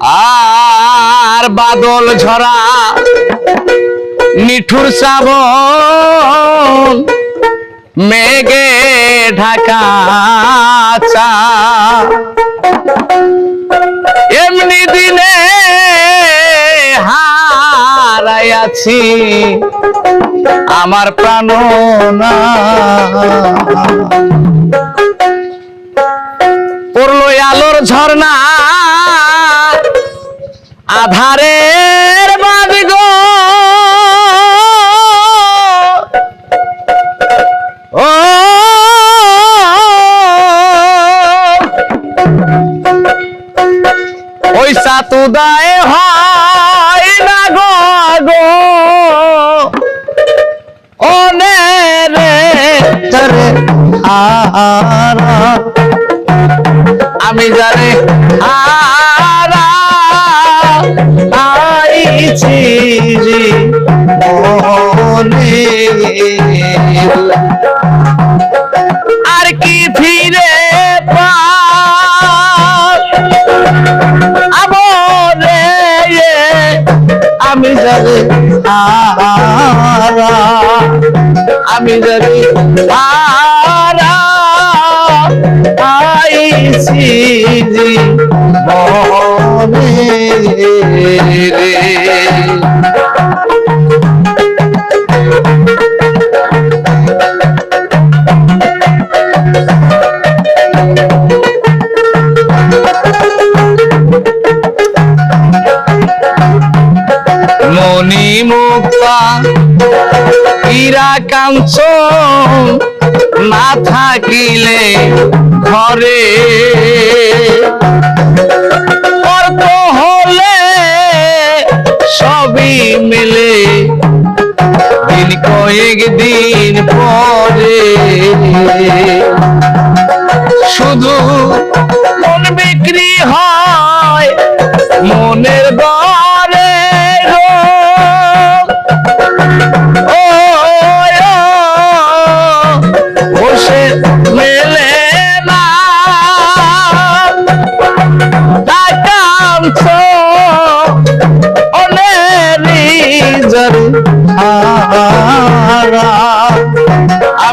আর বাদল ঝরা নিঠুর শ্রাবণ মেঘে ঢাকা চা। এমনি দিনে হারাইয়াছি আমার প্রাণ না। সাতুদায় হয় না গো গো। ওনে রে তরে আরা আমি জানি আরা আইছি মনে। আমি যাবে আরা আমি যাবে আরা আইছি মনে রে। মুক্তা। হীরা কাঞ্চন না থাকিলে ঘরে। অর্থ হলে সবই মিলে, দিন কয়েক দিন পরে। শুধু মন বিক্রি হয় মনের গো।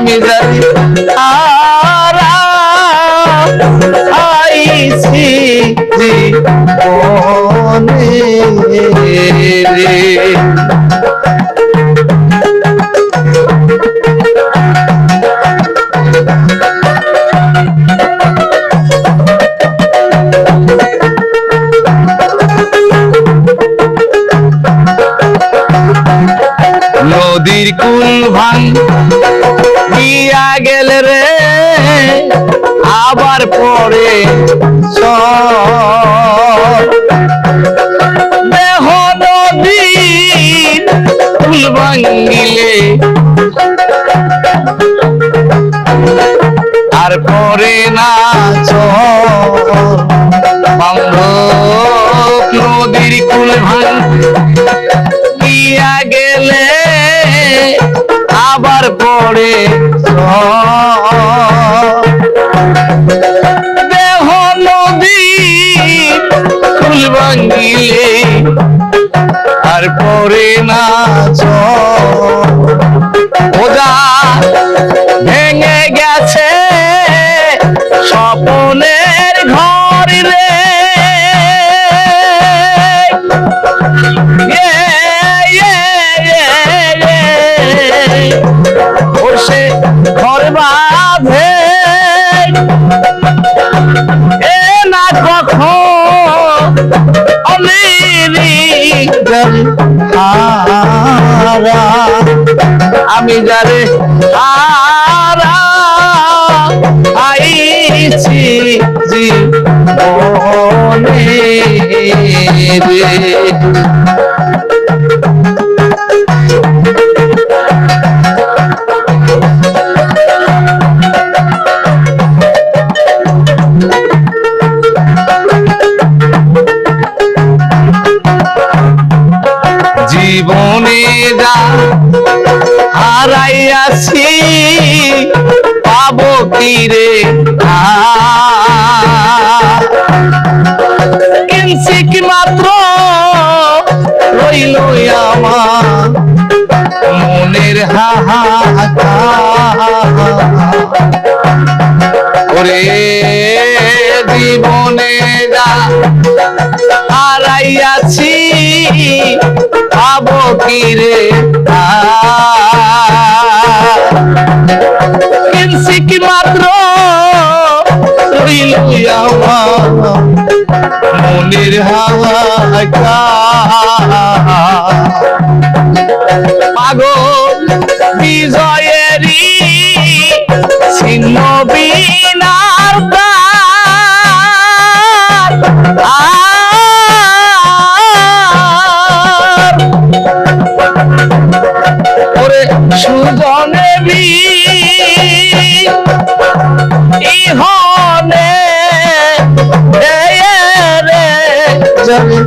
আমি জানি হারা আইছি রে নদীর কুল ভাঙ দিয়া গেল রে। আবার পরে দেহ নদীর কুল ভাঙিলে। আর পরে না বান্ধব নদীর কুল ভাঙ পড়ে দেহ নদী ফুল ভাঙিলে আর পরে না ওদা ভেঙে গেছে স্বপনের ঘর আমি যারে আইছি জীবনে রে। যা হারাইয়াছি, পাবো কি রে ইঞ্চি কিঞ্চিক মাত্র রইল আমার মনের হাহাকার। ওরে জীবনে যা হারাইয়াছি পাবো কি রে কি মাত্র? রইল আমার মনের হাহাকার। যাবে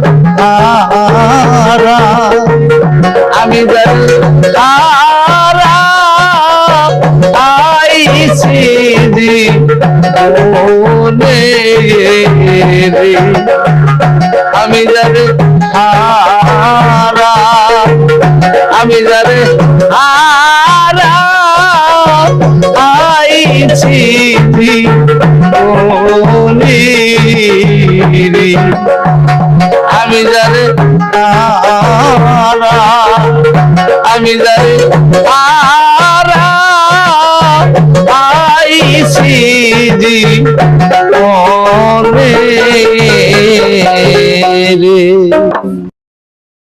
আরা আমি তারা আইছি রে আমি যারে হারা আমি যারে হারা আইছি জীবনে রে যারে আরা আইছি জি রে